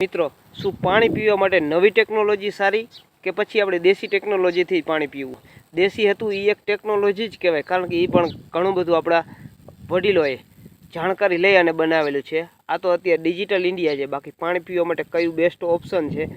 મિત્રો, શું પાણી પીવા માટે નવી ટેકનોલોજી સારી કે પછી આપણે દેશી ટેકનોલોજીથી પાણી પીવું? દેશી હતું એ એક ટેકનોલોજી જ કહેવાય, કારણ કે એ પણ ઘણું બધું આપણા વડીલોએ જાણકારી લઈ અને બનાવેલું છે. આ તો અત્યારે ડિજિટલ ઇન્ડિયા છે, બાકી પાણી પીવા માટે કયું બેસ્ટ ઓપ્શન છે?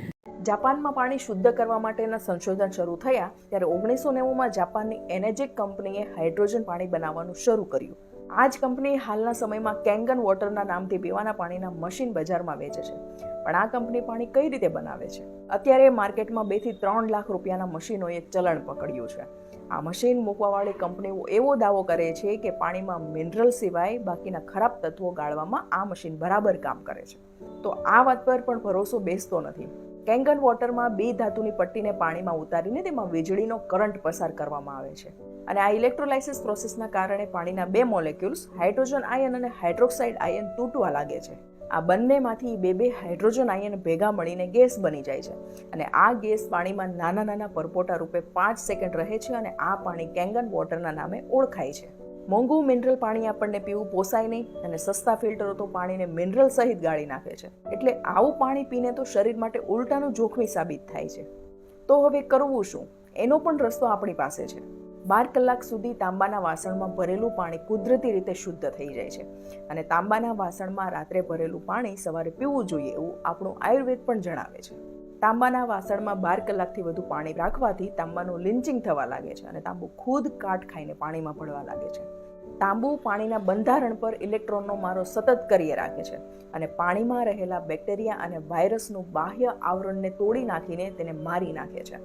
જાપાનમાં પાણી શુદ્ધ કરવા માટેના સંશોધન શરૂ થયા, ત્યારે ઓગણીસો નેવુંમાં જાપાનની એનેજેક કંપનીએ હાઇડ્રોજન પાણી બનાવવાનું શરૂ કર્યું. આ જ કંપની હાલના સમયમાં કેંગન વોટરના નામથી પીવાના પાણીના મશીન બજારમાં વેચે છે. પણ આ કંપની પાણી કઈ રીતે બનાવે છે? અત્યારે માર્કેટમાં બેથી ત્રણ લાખ રૂપિયાના મશીનોએ ચલણ પકડ્યું છે. આ મશીન મૂકવાવાળી કંપનીઓ એવો દાવો કરે છે કે પાણીમાં મિનરલ સિવાય બાકીના ખરાબ તત્વો ગાળવામાં આ મશીન બરાબર કામ કરે છે. તો આ વાત પર પણ ભરોસો બેસતો નથી. કેંગન વોટરમાં બે ધાતુની પટ્ટીને પાણીમાં ઉતારીને તેમાં વીજળીનો કરંટ પસાર કરવામાં આવે છે. અને આ ઇલેક્ટ્રોલાઇસિસ પ્રોસેસના કારણે પાણીના બે મોલેક્યુલ્સ, હાઇડ્રોજન આયન અને હાઇડ્રોક્સાઇડ આયન તૂટવા લાગે છે. આ બંનેમાંથી બે બે હાઇડ્રોજન આયન ભેગા મળીને ગેસ બની જાય છે. અને આ ગેસ પાણીમાં નાના નાના પરપોટા રૂપે પાંચ સેકન્ડ રહે છે અને આ પાણી કેંગન વોટરના નામે ઓળખાય છે. મોંઘું મિનરલ પાણી આપણને પીવું પોસાય નહીં અને સસ્તા ફિલ્ટરો તો પાણીને મિનરલ સહિત ગાળી નાખે છે. એટલે આવું પાણી પીને તો શરીર માટે ઉલટાનું જોખમી સાબિત થાય છે. તો હવે કરવું શું? એનો પણ રસ્તો આપણી પાસે છે. બાર કલાક સુધી તાંબાના વાસણમાં ભરેલું પાણી કુદરતી રીતે શુદ્ધ થઈ જાય છે. અને તાંબાના વાસણમાં રાત્રે ભરેલું પાણી સવારે પીવું જોઈએ એવું આપણું આયુર્વેદ પણ જણાવે છે. તાંબાના વાસણમાં બાર કલાકથી વધુ પાણી રાખવાથી તાંબાનું લિન્ચિંગ થવા લાગે છે અને તાંબુ ખુદ કાટ ખાઈને પાણીમાં પડવા લાગે છે. તાંબુ પાણીના બંધારણ પર ઇલેક્ટ્રોનનો મારો સતત કરીએ રાખે છે અને પાણીમાં રહેલા બેક્ટેરિયા અને વાયરસનું બાહ્ય આવરણને તોડી નાખીને તેને મારી નાખે છે.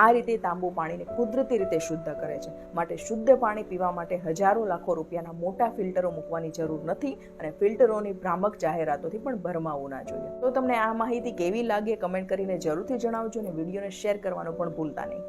આ રીતે તાંબુ પાણીને કુદરતી રીતે શુદ્ધ કરે છે. માટે શુદ્ધ પાણી પીવા માટે હજારો લાખો રૂપિયાના મોટા ફિલ્ટરો મૂકવાની જરૂર નથી અને ફિલ્ટરોની ભ્રામક જાહેરાતોથી પણ ભરમાવું ના જોઈએ. તો તમને આ માહિતી કેવી લાગે કમેન્ટ કરીને જરૂરથી જણાવજો અને વિડીયોને શેર કરવાનું પણ ભૂલતા નહીં.